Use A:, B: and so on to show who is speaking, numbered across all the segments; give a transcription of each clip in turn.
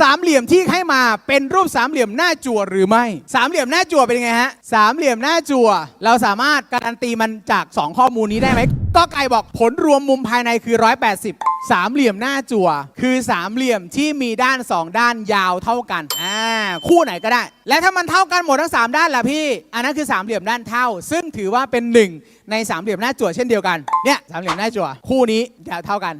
A: สามเหลี่ยมที่ให้มาเป็นรูปสามเหลี่ยมหน้าจั่วหรือไม่ สามเหลี่ยมหน้าจั่วเป็นยังไงฮะสามเหลี่ยมหน้าจั่ว เราสามารถการันตีมันจาก 2 ข้อมูลนี้ได้ไหมก็ไก่บอกผลรวมมุมภายในคือ 180 สามเหลี่ยมหน้าจั่ว คือสามเหลี่ยมที่มีด้าน 2 ด้านยาวเท่ากันอ่าคู่ไหนก็ได้ และถ้ามันเท่ากันหมดทั้ง 3 ด้านล่ะพี่ อันนั้นคือสามเหลี่ยมด้านเท่า ซึ่งถือว่าเป็นหนึ่งในสามเหลี่ยมหน้าจั่วเช่นเดียวกันเนี่ยสามเหลี่ยมหน้าจั่วคู่นี้ยาวเท่ากัน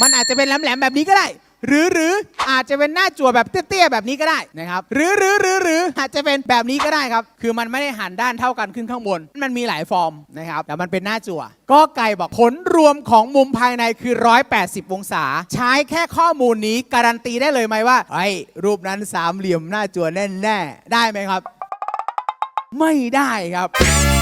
A: มันอาจจะเป็นแหลมๆแบบนี้ก็ได้ หรือหรืออาจจะเป็นหน้าจั่วแบบเตี้ยๆแบบนี้ก็ได้นะครับหรือหรือหรือหรืออาจจะเป็นแบบนี้ก็ได้ครับ คือมันไม่ได้หันด้านเท่ากันขึ้นข้างบน มันมีหลายฟอร์มนะครับแต่มันเป็นหน้าจั่ว ก็ไก่บอกผลรวมของมุมภายในคือ 180 องศา ใช้แค่ข้อมูลนี้การันตีได้เลยไหมว่าไอ้รูปนั้นสามเหลี่ยมหน้าจั่วแน่ๆได้ไหมครับ ไม่ได้ครับ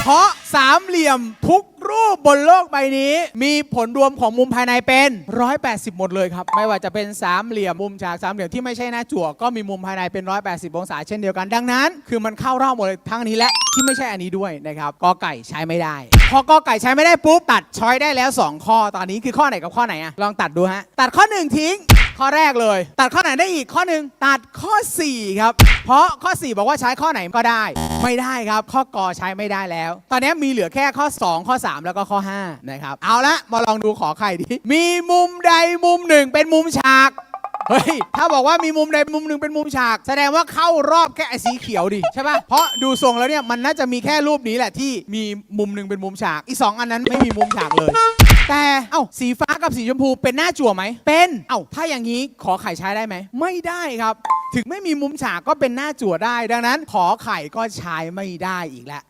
A: เพราะสามเหลี่ยมทุก รูปบนโลกใบนี้ มีผลรวมของมุมภายในเป็น 180 หมดเลยครับ ไม่ว่าจะเป็นสามเหลี่ยมมุมฉากสามเหลี่ยมที่ไม่ใช่หน้าจั่วก็มีมุมภายในเป็น 180 องศาเช่นเดียวกันดังนั้น คือมันเข้ารอบหมดเลยทั้งนี้และที่ไม่ใช่อันนี้ด้วยนะครับกอไก่ใช้ไม่ได้ พอกอไก่ใช้ไม่ได้ปุ๊บตัดช้อยได้แล้ว 2 ข้อตอนนี้คือข้อไหนกับข้อไหนอะลองตัดดูฮะตัดข้อ 1 ทิ้งข้อแรกเลย ตัดข้อไหนได้อีกข้อหนึ่งตัดข้อ 4 ครับ เพราะข้อ 4 บอกว่าใช้ข้อไหนก็ได้ ไม่ได้ครับ ข้อกอใช้ไม่ได้แล้ว ตอนนี้มีเหลือแค่ข้อ 2 ข้อ 3 แล้วก็ข้อ5นะครับ เอาละมาลองดูขอไข่ดิ มีมุมใดมุมหนึ่งเป็นมุมฉาก เฮ้ย ถ้าบอกว่ามีมุมใดมุมหนึ่งเป็นมุมฉาก แสดงว่าเข้ารอบแค่ไอ้สีเขียวดิใช่ปะเพราะดูทรงแล้วเนี่ยมันน่าจะมีแค่รูปนี้แหละที่มีมุมหนึ่งเป็นมุมฉาก อีกสองอันนั้นไม่มีมุมฉากเลย แต่เอ้าสีฟ้ากับสีชมพูเป็นหน้าจั่วไหมเป็นเอ้าถ้าอย่างนี้ขอไข่ใช้ได้ไหมไม่ได้ครับ ถึงไม่มีมุมฉากก็เป็นหน้าจั่วได้ ดังนั้น ขอไข่ก็ใช้ไม่ได้อีกแล้ว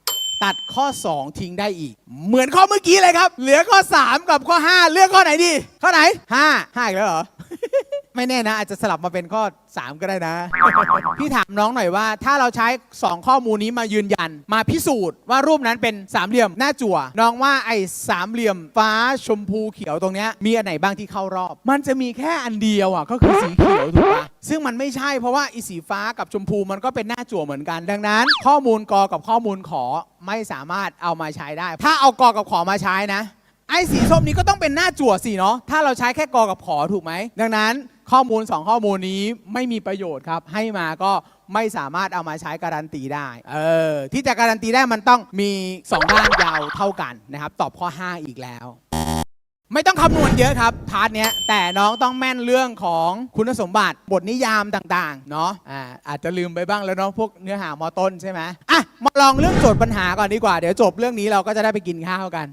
A: ตัดข้อ 2 ทิ้งได้อีก เหมือนข้อเมื่อกี้เลยครับ เหลือข้อ 3 กับข้อ 5 เลือกข้อไหนดี ข้อไหน 5 5อีกแล้วเหรอ ไม่แน่นะ อาจจะสลับมาเป็นข้อ 3 ก็ได้นะ พี่ถามน้องหน่อยว่า ถ้าเราใช้ 2 ข้อมูลนี้มายืนยัน มาพิสูจน์ว่ารูปนั้นเป็นสามเหลี่ยมหน้าจั่ว น้องว่าไอ้สามเหลี่ยมฟ้าชมพูเขียวตรงเนี้ยมีอันไหนบ้างที่เข้ารอบ มันจะมีแค่อันเดียวอะก็คือสีเขียวถูกปะซึ่งมันไม่ใช่เพราะว่าอีสีฟ้ากับชมพูมันก็เป็นหน้าจั่วเหมือนกัน ดังนั้น ข้อมูลกอกับข้อมูลขอไม่สามารถเอามาใช้ได้ ถ้าเอากอกับขอมาใช้นะไอ้สีส้มนี้ก็ต้องเป็นหน้าจั่วสิเนาะ ถ้าเราใช้แค่กอกับขอถูกไหม ดังนั้น ข้อมูล 2 ข้อมูลนี้ไม่มีประโยชน์ครับ ให้มาก็ไม่สามารถเอามาใช้การันตีได้ เออ ที่จะการันตีได้มันต้องมี 2 ด้านยาวเท่ากันนะครับ ตอบข้อ 5 อีกแล้ว ไม่ต้องคำนวณเยอะครับ พาร์ทเนี้ย แต่น้องต้องแม่นเรื่องของคุณสมบัติบทนิยามต่างๆ เนาะอ่าอาจจะลืมไปบ้างแล้วเนาะพวกเนื้อหามอต้นใช่ไหมอะมาลองเรื่องโจทย์ปัญหาก่อนดีกว่า เดี๋ยวจบเรื่องนี้เราก็จะได้ไปกินข้าวกัน